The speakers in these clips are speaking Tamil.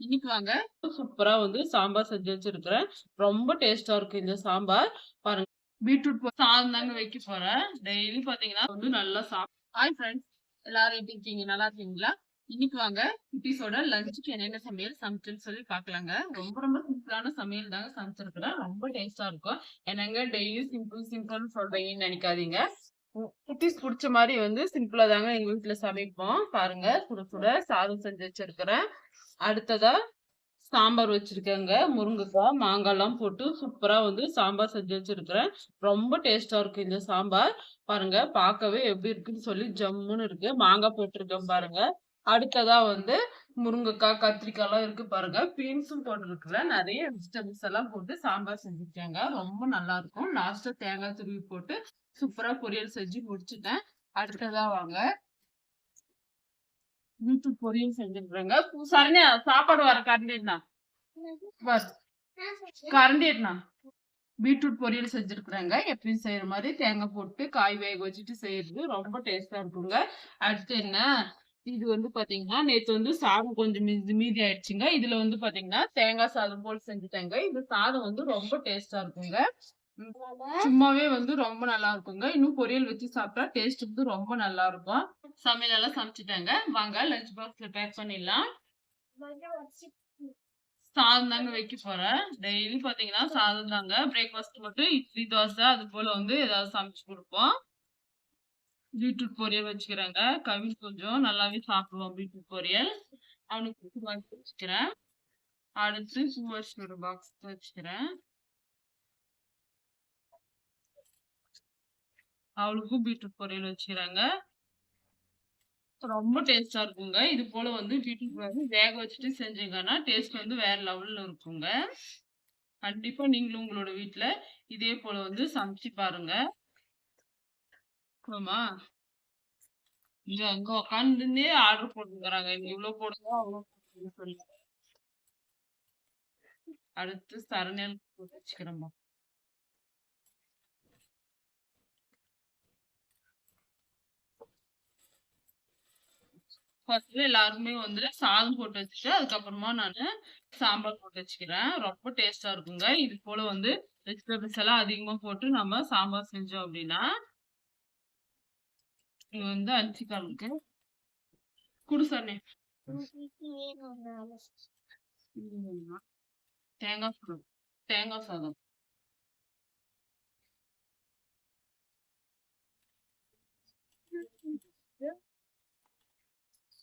இன்னைக்கு வாங்க சூப்பரா வந்து சாம்பார் செஞ்சு வச்சிருக்கிறேன். ரொம்ப டேஸ்டா இருக்கு இந்த சாம்பார். பாருங்க. பீட்ரூட் சாதம் தாங்க வைக்க போறேன். டெய்லி பாத்தீங்கன்னா வந்து நல்லா சாப்பிடும் ஹாய் ஃப்ரெண்ட்ஸ் எல்லாரும் எப்படி இருக்கீங்க? நல்லா இருக்கீங்களா? இன்னைக்கு வாங்க. குட்டீஸோட லஞ்சுக்கு என்னென்ன சமையல் சமைச்சுன்னு சொல்லி பாக்கலாங்க. ரொம்ப ரொம்ப சிம்பிளான சமையல் தாங்க சமைச்சிருக்கிறேன். ரொம்ப டேஸ்டா இருக்கும். என்னங்க டெய்லி சிம்பிள் சிம்பிள்னு சொல்றீங்கன்னு நினைக்காதீங்க. குட்டிஸ் பிடிச்ச மாதிரி வந்து சிம்பிளா தாங்க எங்க வீட்டுல சமைப்போம். பாருங்க சுட சுட சாதம் செஞ்சு வச்சிருக்கிறேன். அடுத்ததா சாம்பார் வச்சிருக்கேங்க. முருங்கைக்காய் மாங்காய்லாம் போட்டு சூப்பரா வந்து சாம்பார் செஞ்சு வச்சிருக்கிறேன். ரொம்ப டேஸ்டா இருக்கு இந்த சாம்பார். பாருங்க பார்க்கவே எப்படி இருக்குன்னு சொல்லி ஜம்முன்னு இருக்கு. மாங்காய் போட்டிருக்கேன் பாருங்க. அடுத்ததா வந்து முருங்கைக்காய் கத்திரிக்காய்லாம் இருக்கு பாருங்க. பீன்ஸும் போட்டிருக்குல நிறைய வெஜிடபிள்ஸ் எல்லாம் போட்டு சாம்பார் செஞ்சுருக்காங்க ரொம்ப நல்லா இருக்கும். லாஸ்டா தேங்காய் துருவி போட்டு சூப்பரா பொரியல் செஞ்சு முடிச்சுட்டேன். அடுத்ததா வாங்க. பீட்ரூட் பொரியல் செஞ்சுருக்குறேங்க சரண்யா சாப்பாடு வர கரண்டிண்ணா. கரண்டிண்ணா. பீட்ரூட் பொரியல் செஞ்சிருக்கிறாங்க. எப்பயும் செய்யற மாதிரி தேங்காய் போட்டு காய் வேக வச்சுட்டு செய்யறது ரொம்ப டேஸ்டா இருக்குங்க. அடுத்து என்ன? இது வந்து பாத்தீங்கன்னா நேத்து வந்து சாதம் கொஞ்சம் மீதி மீதி ஆயிடுச்சுங்க. இதுல வந்து பாத்தீங்கன்னா தேங்காய் சாதம் போல் செஞ்சுட்டேங்க. இது சாதம் வந்து ரொம்ப டேஸ்டா இருக்குங்க. சும்மாவே வந்து ரொம்ப நல்லா இருக்குங்க. இன்னும் பொரியல் வச்சு சாப்பிட்டா டேஸ்ட் வந்து ரொம்ப நல்லா இருக்கும். சமையல் எல்லாம் சமைச்சிட்டாங்க. வாங்க லஞ்ச் பாக்ஸ்ல பேக் பண்ணிடலாம். சாதம் தாங்க வைக்க போறேன். டெய்லி பாத்தீங்கன்னா சாதம் தாங்க. பிரேக்ஃபாஸ்ட் மட்டும் இட்லி தோசை அது போல வந்து ஏதாவது சமைச்சு கொடுப்போம். பீட்ரூட் பொரியல் வச்சுக்கிறேங்க. கவின் கொஞ்சம் நல்லாவே சாப்பிடுவான் பீட்ரூட் பொரியல். அவனுக்கு வச்சுக்கிறேன். அடுத்து பூவர்ஷனோட பாக்ஸ் வச்சுக்கிறேன். அவளுக்கும் பீட்ரூட் பொரியல் வச்சுக்கிறாங்க. ரொம்ப டேஸ்டா இருக்குங்க. இது போல வந்து பீட்ரூட் வந்து வேக வச்சுட்டு செஞ்சீங்கன்னா டேஸ்ட் வந்து வேற லெவல்ல இருக்குங்க. கண்டிப்பா நீங்களும் உங்களோட வீட்டுல இதே போல வந்து சமைச்சு பாருங்க. ஆமா. இங்க அங்க உட்காந்துன்னே ஆர்டர் போட்டுக்கிறாங்க. இவ்வளவு போடுங்க அவ்வளவு போடுங்க சொல்லி. அடுத்து சரணியல் போட்டு வச்சுக்கிறேன்பா ஃபர்ஸ்ட்ல எல்லாருமே வந்து சாதம் போட்டு வச்சுட்டு அதுக்கப்புறமா நான் சாம்பார் போட்டு வச்சுக்கிறேன். ரொம்ப டேஸ்டா இருக்குங்க. இது போல வந்து வெஜிடபிள்ஸ் எல்லாம் அதிகமா போட்டு நம்ம சாம்பார் செஞ்சோம் அப்படின்னா இது வந்து அஞ்சு காலுக்கு குடுசானே தேங்காய் சாதம் தேங்காய் சாதம்.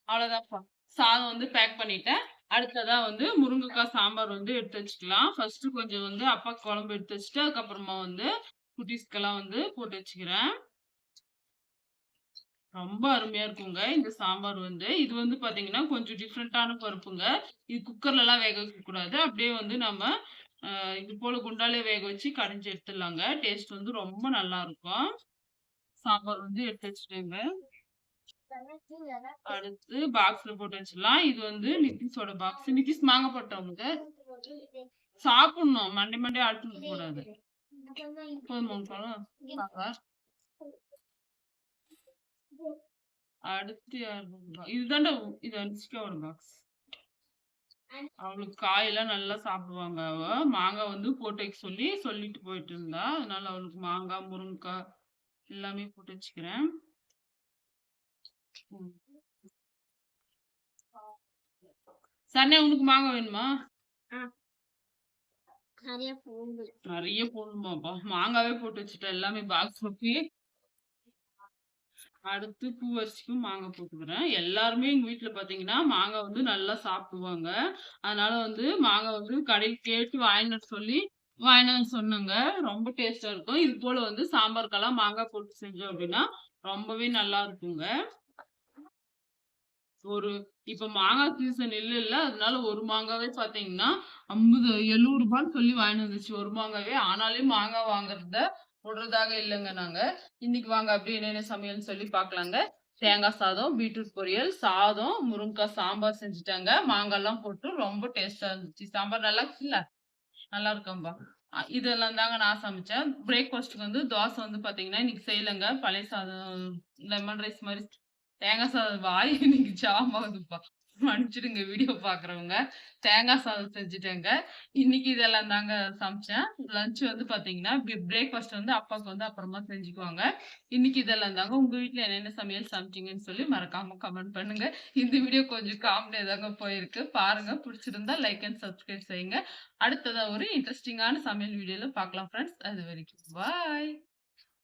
அவ்வளவுதான்ப்பா. சாதம் வந்து பேக் பண்ணிட்டேன். அடுத்ததா வந்து முருங்கைக்காய் சாம்பார் வந்து எடுத்து வச்சுக்கலாம். ஃபர்ஸ்ட் கொஞ்சம் வந்து அப்பா குழம்பு எடுத்து வச்சுட்டு அதுக்கப்புறமா வந்து குட்டீஸ்க்கெல்லாம் வந்து போட்டு வச்சுக்கிறேன். ரொம்ப அருமையா இருக்குங்க. இந்த சாம்பார் வந்து. இது வந்து பாத்தீங்கன்னா கொஞ்சம் டிஃப்ரெண்டான பருப்புங்க. இது குக்கர்ல எல்லாம் வேக வைக்க கூடாது. அப்படியே வந்து நம்ம இது போல குண்டாலே வேக வச்சு கடைஞ்சி எடுத்துடலாங்க. டேஸ்ட் வந்து ரொம்ப நல்லா இருக்கும். சாம்பார் வந்து எடுத்து வச்சுட்டேங்க. அடுத்து பாக்ஸ்ல போட்டு வச்சிடலாம். இது வந்து நிதிஷோட பாக்ஸ் நிதிஷ் மாங்க போட்டவங்க சாப்பிடணும். மண்டே மண்டே அழுத்து கூடாது போதுமா அடுத்து இதுதான்டா இது அனுஷ்காவோட பாக்ஸ் அவளுக்கு காயெல்லாம் நல்லா சாப்பிடுவாங்க அவ. மாங்காய் வந்து போட்டு வைக்க சொல்லி சொல்லிட்டு போயிட்டு இருந்தா. அதனால அவளுக்கு மாங்காய் முருங்கைக்காய் எல்லாமே போட்டு வச்சுக்கிறேன். சரணே உனக்கு மாங்காய் வேணுமா? நிறைய போடணுமாப்பா மாங்காவே போட்டு வச்சுட்டேன் எல்லாமே பாக்ஸ் ஒட்டி அடுத்து பூவரிசிக்கும் மாங்காய் போட்டுக்கிறேன் எல்லாருமே எங்க வீட்டில் பார்த்தீங்கன்னா மாங்காய் வந்து நல்லா சாப்பிடுவாங்க. அதனால வந்து மாங்காய் வந்து கடையில் கேட்டு வாங்கினு சொல்லி வாங்கினு சொன்னாங்க. ரொம்ப டேஸ்டா இருக்கும். இது போல வந்து சாம்பாருக்கெல்லாம் மாங்காய் போட்டு செஞ்சோம் அப்படின்னா ரொம்பவே நல்லா இருக்குங்க. ஒரு இப்ப மாங்காய் சீசன் இல்லை இல்லை. அதனால ஒரு மாங்காவே பார்த்தீங்கன்னா ஐம்பது எழுபது ரூபான்னு சொல்லி வாங்கிட்டு வந்துச்சு. ஒரு மாங்காவே. ஆனாலும் மாங்காய் வாங்குறத போடுறதாக இல்லைங்க நாங்க. இன்னைக்கு வாங்க அப்படி என்னென்ன சமையல்னு சொல்லி பார்க்கலாங்க. தேங்காய் சாதம் பீட்ரூட் பொரியல் சாதம் முருங்கைக்காய் சாம்பார் செஞ்சுட்டாங்க. மாங்காய் எல்லாம் போட்டு ரொம்ப டேஸ்டா இருந்துச்சு. சாம்பார் நல்லா இருக்குல்ல? நல்லா இருக்கம்பா. இதெல்லாம் தாங்க நான் சமைச்சேன். பிரேக்ஃபாஸ்ட்டுக்கு வந்து தோசை வந்து பாத்தீங்கன்னா இன்னைக்கு செய்யலைங்க. பழைய சாதம் லெமன் ரைஸ் மாதிரி தேங்காய் சாதம் வாய் இன்னைக்கு ஜாம் ஆகுதுப்பா மன்னிச்சிடுங்க வீடியோ பாக்குறவங்க தேங்காய் சாதம் செஞ்சுட்டேங்க. இன்னைக்கு இதெல்லாம் தாங்க சமைச்சேன். லஞ்ச் வந்து பார்த்தீங்கன்னா, பி பிரேக்ஃபாஸ்ட் வந்து அப்பாவுக்கு வந்து அப்புறமா செஞ்சுக்குவாங்க. இன்னைக்கு இதெல்லாம் தாங்க. உங்க வீட்டுல என்னென்ன சமையல் சமைச்சீங்கன்னு சொல்லி மறக்காம கமெண்ட் பண்ணுங்க. இந்த வீடியோ கொஞ்சம் காமெடியா தாங்க போயிருக்கு. பாருங்க. பிடிச்சிருந்தா லைக் அண்ட் சப்ஸ்கிரைப் செய்யுங்க. அடுத்ததா ஒரு இன்ட்ரெஸ்டிங்கான சமையல் வீடியோல பார்க்கலாம் அது வரைக்கும் பாய்.